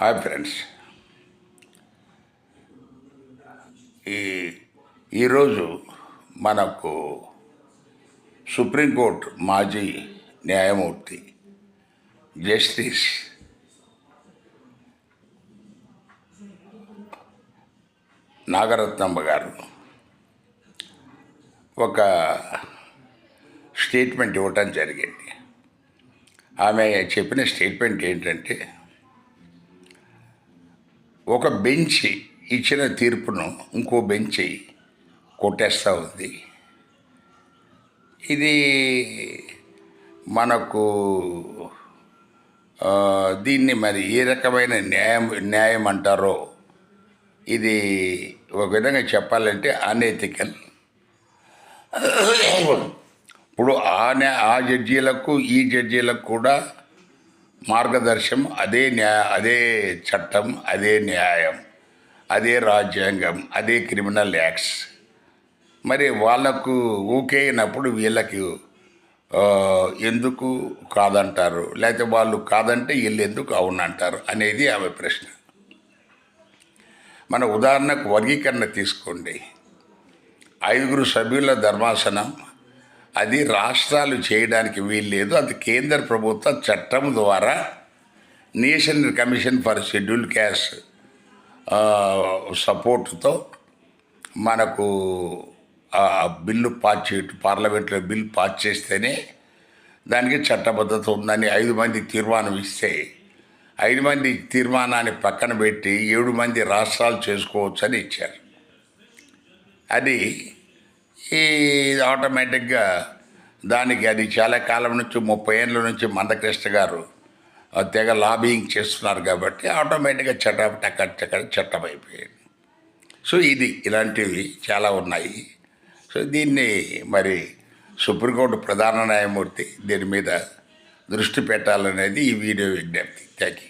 Hi friends. ఈ ఈరోజు మనకు సుప్రీంకోర్టు మాజీ న్యాయమూర్తి జస్టిస్ నాగరత్నమ్మ గారు ఒక స్టేట్మెంట్ ఇవ్వటం జరిగింది. ఆమె చెప్పిన స్టేట్మెంట్ ఏంటంటే ఒక బెంచ్ ఇచ్చిన తీర్పును ఇంకో బెంచ్ కొట్టేస్తూ ఉంది. ఇది మనకు దీన్ని మరి ఏ రకమైన న్యాయం న్యాయం అంటారో ఇది ఒక విధంగా చెప్పాలంటే అనెథికల్. ఇప్పుడు ఆ న్యా ఆ జడ్జీలకు ఈ జడ్జీలకు కూడా మార్గదర్శం అదే న్యాయ అదే చట్టం అదే న్యాయం అదే రాజ్యాంగం అదే క్రిమినల్ యాక్ట్స్. మరి వాళ్ళకు ఓకే అయినప్పుడు వీళ్ళకి ఎందుకు కాదంటారు? లేకపోతే వాళ్ళు కాదంటే వీళ్ళు ఎందుకు అవునంటారు? అనేది ఆమె ప్రశ్న. మన ఉదాహరణకు వర్గీకరణ తీసుకోండి. ఐదుగురు సభ్యుల ధర్మాసనం అది రాష్ట్రాలు చేయడానికి వీల్లేదు. అది కేంద్ర ప్రభుత్వ చట్టం ద్వారా national commission for schedule caste సపోర్టుతో మనకు బిల్లు పాస్ చేయటం పార్లమెంట్లో బిల్ పాస్ చేస్తేనే దానికి చట్టబద్ధత ఉందని ఐదు మంది తీర్మానం ఇస్తే ఐదు మంది తీర్మానాన్ని పక్కన పెట్టి ఏడు మంది రాష్ట్రాలు చేసుకోవచ్చు అని ఇచ్చారు. అది ఈ ఆటోమేటిక్గా దానికి అది చాలా కాలం నుంచి ముప్పై ఏళ్ళ నుంచి మందకృష్ణ గారు తెగ లాబింగ్ చేస్తున్నారు కాబట్టి ఆటోమేటిక్గా చట్ట టక్క చక్క చట్టం అయిపోయింది సో ఇది ఇలాంటివి చాలా ఉన్నాయి. సో దీన్ని మరి సుప్రీంకోర్టు ప్రధాన న్యాయమూర్తి దీని మీద దృష్టి పెట్టాలనేది ఈ వీడియో విజ్ఞప్తి. Thank you